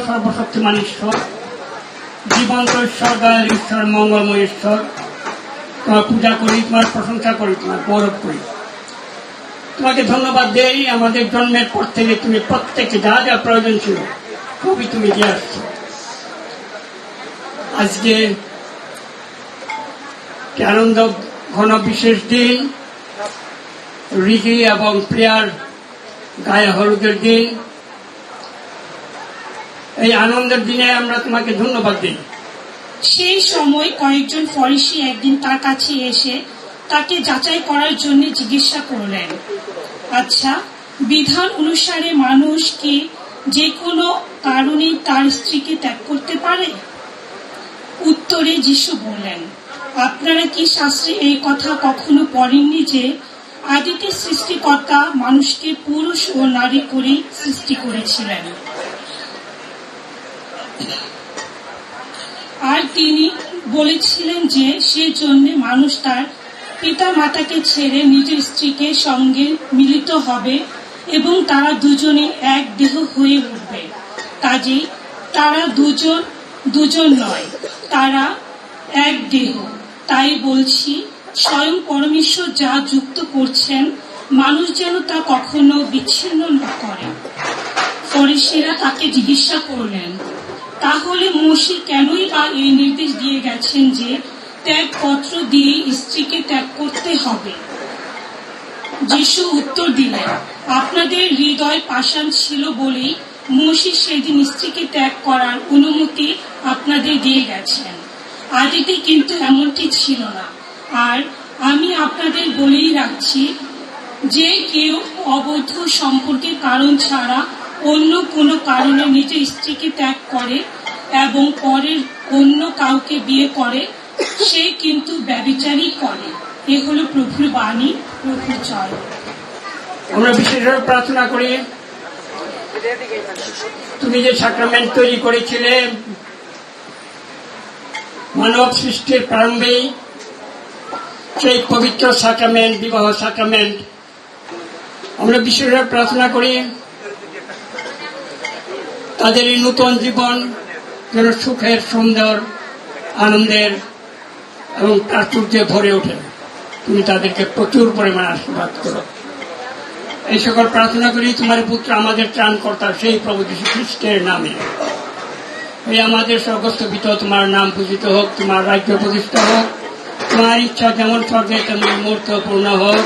সর্বশক্তিমান ঈশ্বর, জীবন্ত ঈশ্বর ঈশ্বর, মঙ্গলময় ঈশ্বর। তোমার পূজা করি, তোমার প্রশংসা করি, তোমার গৌরব করি। তোমাকে ধন্যবাদ দেই, আমাদের জন্মের পর থেকে তুমি প্রত্যেকে যা যা প্রয়োজন ছিল, খুবই তুমি দিয়ে আসছো। আজকে আনন্দ, ঘন বিশেষ দিন রিকি এবং প্রিয়ার গায়ে হলুদের দিন। এই আনন্দের দিনে আমরা তোমাকে ধন্যবাদ দিই। সেই সময় কয়েকজন ফরিসি একদিন তার কাছে এসে তাকে যাচাই করার জন্য জিজ্ঞাসা করলেন আচ্ছা বিধান অনুসারে মানুষ কি যে কোনো কারণে তার স্ত্রীকে ত্যাগ করতে পারে? উত্তরে যিশু বললেন, আপনারা কি শাস্ত্রে এই কথা কখনো পড়েননি যে আদিতে সৃষ্টিকর্তা মানুষকে পুরুষ ও নারী করে সৃষ্টি করেছিলেন। আর তিনি বলেছিলেন যে সেজন্য মানুষ তার পিতা মাতাকে ছেড়ে নিজের স্ত্রীকে সঙ্গে মিলিত হবে এবং তারা দুজনে এক দেহ হয়ে উঠবে। কাজেই তারা দুজন দুজন নয়, তারা এক দেহ। তাই বলছি স্বয়ং পরমেশ্বর যা যুক্ত করছেন, মানুষ যেন তা কখনো বিচ্ছিন্ন না করে। ফরিসিরা তাকে জিজ্ঞাসা করলেন, তাহলে মসি কেনই বা এই নির্দেশ দিয়ে গেছেন যে ত্যাগপত্র দিয়ে স্ত্রীকে ত্যাগ করতে হবে? যিশু উত্তর দিলেন, আপনাদের হৃদয় পাষাণ ছিল বলেই মসি সেদিন স্ত্রীকে ত্যাগ করার অনুমতি আপনাদের দিয়ে গেছেন। আদিতে কিন্তু এমনটি ছিল না। আর আমি আপনাদের বলেই রাখছি যে কেউ অবৈধ সম্পর্কের কারণ ছাড়া অন্য কোনো কারণে নিজের স্ত্রীকে ত্যাগ করে এবং পরের অন্য কাউকে বিয়ে করে, সে কিন্তু ব্যবিচারই করে। এ হলো প্রভুর বাণী, প্রভুর জয়। আমরা বিশেষভাবে প্রার্থনা করি, তুমি যে সাক্রামেন্ট তৈরি করেছিলে, মানব সৃষ্টির প্রারম্ভেই সেই পবিত্র সাক্রামেন্ট বিবাহ সাক্রামেন্ট আমরা বিশেষভাবে প্রার্থনা করি, তাদের এই নূতন জীবন যেন সুখের, সুন্দর, আনন্দের এবং প্রাচুর্যে ভরে ওঠে। তুমি তাদেরকে প্রচুর পরিমাণে আশীর্বাদ করো। এই সকল প্রার্থনা করি, তোমার পুত্র আমাদের ত্রাণকর্তা, সেই প্রভু যীশু খ্রিস্টের নামে। এই আমাদের স্বর্গস্থপিত তোমার নাম পূজিত হোক, তোমার রাজ্য প্রতিষ্ঠা হোক। তোমার ইচ্ছা যেমন স্বর্গে তেমন মুহূর্ত পূর্ণ হোক।